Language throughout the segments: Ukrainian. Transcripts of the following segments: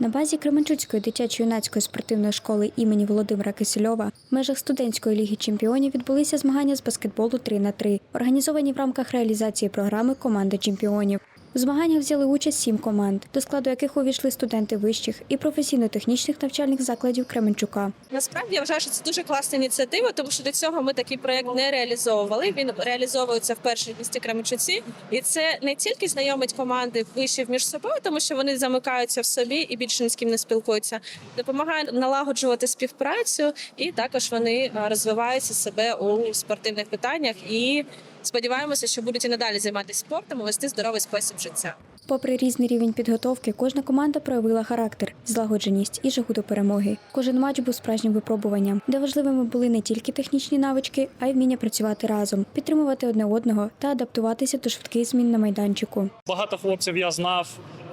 На базі Кременчуцької дитячо-юнацької спортивної школи імені Володимира Кисельова в межах студентської ліги чемпіонів відбулися змагання з баскетболу 3 на 3 організовані в рамках реалізації програми Команди чемпіонів. У змаганнях взяли участь сім команд, до складу яких увійшли студенти вищих і професійно-технічних навчальних закладів Кременчука. Насправді я вважаю, що це дуже класна ініціатива, тому що до цього ми такий проект не реалізовували. Він реалізовується в місті Кременчуці, і це не тільки знайомить команди вишів між собою, тому що вони замикаються в собі і більше ні з ким не спілкуються. Допомагає налагоджувати співпрацю, і також вони розвиваються себе у спортивних питаннях і. Сподіваємося, що будуть і надалі займатися спортом і вести здоровий спосіб життя. Попри різний рівень підготовки, кожна команда проявила характер, злагодженість і жагу до перемоги. Кожен матч був справжнім випробуванням, де важливими були не тільки технічні навички, а й вміння працювати разом, підтримувати одне одного та адаптуватися до швидких змін на майданчику. Багато хлопців я знав.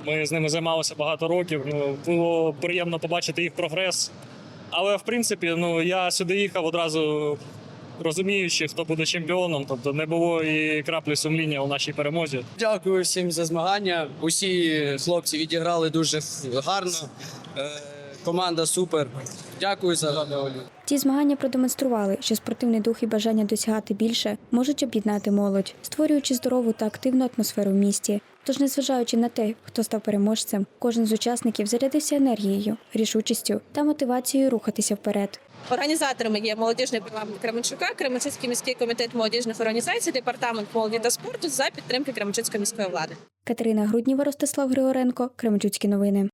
Ми з ними займалися багато років. Ну було приємно побачити їх прогрес. Але в принципі, ну я сюди їхав одразу розуміючи, хто буде чемпіоном. Тобто не було і краплі сумління у нашій перемозі. Дякую всім за змагання. Усі хлопці відіграли дуже гарно. Команда супер. Дякую за. Ці змагання продемонстрували, що спортивний дух і бажання досягати більше можуть об'єднати молодь, створюючи здорову та активну атмосферу в місті. Тож, незважаючи на те, хто став переможцем, кожен з учасників зарядився енергією, рішучістю та мотивацією рухатися вперед. Організаторами є молодіжний парламент Кременчука, Кременчуцький міський комітет молодіжних організацій, департамент молоді та спорту за підтримки Кременчуцької міської влади. Катерина Грудніва, Ростислав Григоренко, Кременчуцькі новини.